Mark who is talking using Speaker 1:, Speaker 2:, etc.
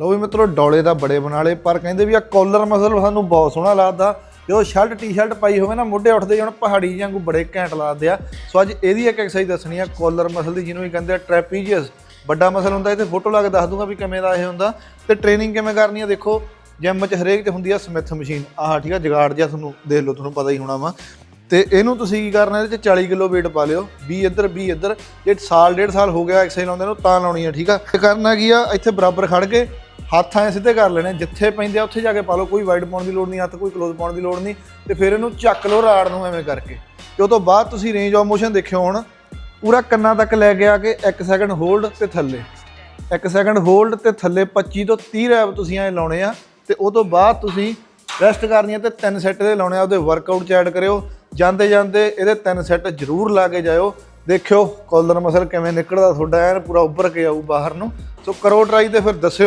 Speaker 1: ਲਓ ਵੀ ਮਿੱਤਰੋ, ਡੋਲੇ ਦਾ ਬੜੇ ਬਣਾ ਲਏ, ਪਰ ਕਹਿੰਦੇ ਵੀ ਆ ਕਾਲਰ ਮਸਲ ਸਾਨੂੰ ਬਹੁਤ ਸੋਹਣਾ ਲੱਗਦਾ। ਜਦੋਂ ਸ਼ਰਟ ਟੀ-ਸ਼ਰਟ ਪਾਈ ਹੋਵੇ ਨਾ, ਮੋਢੇ ਉੱਠਦੇ ਹੁਣ ਪਹਾੜੀ ਵਾਂਗੂ ਬੜੇ ਘੈਂਟ ਲੱਗਦੇ ਆ। ਸੋ ਅੱਜ ਇਹਦੀ ਇੱਕ ਐਕਸਰਸਾਈਜ਼ ਦੱਸਣੀ ਆ ਕਾਲਰ ਮਸਲ ਦੀ, ਜਿਹਨੂੰ ਵੀ ਕਹਿੰਦੇ ਆ ਟ੍ਰੈਪੀਜ਼ੀਅਸ ਵੱਡਾ ਮਸਲ ਹੁੰਦਾ, ਇਹਦੇ ਫੋਟੋ ਲਾ ਕੇ ਦੱਸ ਦੂੰਗਾ ਵੀ ਕਿਵੇਂ ਦਾ ਇਹ ਹੁੰਦਾ। ਤੇ ਟ੍ਰੇਨਿੰਗ ਕਿਵੇਂ ਕਰਨੀ ਆ, ਦੇਖੋ ਜਿਮ 'ਚ ਹਰੇਕ 'ਚ ਹੁੰਦੀ ਆ ਸਮਿਥ ਮਸ਼ੀਨ ਆਹ, ਠੀਕ ਆ, ਜਗਾੜ ਜਿਹਾ ਤੁਹਾਨੂੰ ਦੇਖ ਲਓ, ਤੁਹਾਨੂੰ ਪਤਾ ਹੀ ਹੋਣਾ ਵਾ। ਤੇ ਇਹਨੂੰ ਤੁਸੀਂ ਕੀ ਕਰਨਾ, ਇਹਦੇ 'ਚ 40 ਕਿਲੋ weight ਪਾ ਲਿਓ। 20 ਇੱਧਰ 20 ਇੱਧਰ। ਜੇ ਸਾਲ, ਡੇਢ ਸਾਲ ਹੋ ਗਿਆ ਐਕਸਰਸਾਈਜ਼ ਲਾਉਂਦੇ ਨੂੰ, ਤਾਂ ਲਾਉਣੀ ਆ, ਠੀਕ ਆ। ਤੇ ਕਰਨਾ ਕੀ ਆ, ਇੱਥੇ ਬਰਾਬਰ ਖੜ ਕੇ ਹੱਥ ਆਏ ਸਿੱਧੇ ਕਰ ਲੈਣੇ, ਜਿੱਥੇ ਪੈਂਦੇ ਆ ਉੱਥੇ ਜਾ ਕੇ ਪਾ ਲਓ, ਕੋਈ ਵਾਈਡ ਪਾਉਣ ਦੀ ਲੋੜ ਨਹੀਂ, ਹੱਥ ਕੋਈ ਕਲੋਜ਼ ਪਾਉਣ ਦੀ ਲੋੜ ਨਹੀਂ, ਤੇ ਫਿਰ ਇਹਨੂੰ ਚੱਕ ਲਓ ਰਾੜ ਨੂੰ ਐਵੇਂ ਕਰਕੇ। ਤੇ ਉਹ ਤੋਂ ਬਾਅਦ ਤੁਸੀਂ ਰੇਂਜ ਆਫ ਮੋਸ਼ਨ ਦੇਖਿਓ ਹੁਣ, ਪੂਰਾ ਕੰਨਾਂ ਤੱਕ ਲੈ ਕੇ ਆ ਕੇ 1 ਸੈਕਿੰਡ ਹੋਲਡ ਤੇ ਥੱਲੇ। 1 ਸੈਕਿੰਡ ਹੋਲਡ ਤੇ ਥੱਲੇ 25 ਤੋਂ 30 ਰੈਪ ਤੁਸੀਂ ਐ ਲਾਉਣੇ ਆ, ਤੇ ਉਹ ਤੋਂ ਬਾਅਦ ਤੁਸੀਂ ਰੈਸਟ ਕਰਨੀ ਆ ਤੇ ਤਿੰਨ ਸੈੱਟ ਦੇ ਲਾਉਣੇ ਆ, ਉਹਦੇ ਵਰਕਆਊਟ ਚ ਐਡ ਕਰਿਓ। ਜਾਂਦੇ ਜਾਂਦੇ ਇਹਦੇ ਤਿੰਨ ਸੈੱਟ ਜ਼ਰੂਰ ਲਾ ਕੇ ਜਾਇਓ। ਦੇਖਿਓ ਕੋਲਰ ਮਸਲ ਕਿਵੇਂ ਨਿਕਲਦਾ, ਤੁਹਾਡਾ ਐਨ ਪੂਰਾ ਉੱਭਰ ਕੇ ਆਊ ਬਾਹਰ ਨੂੰ। ਸੋ ਕਰੋ ਟਰਾਈ ਤੇ ਫਿਰ ਦੱਸਿਓ।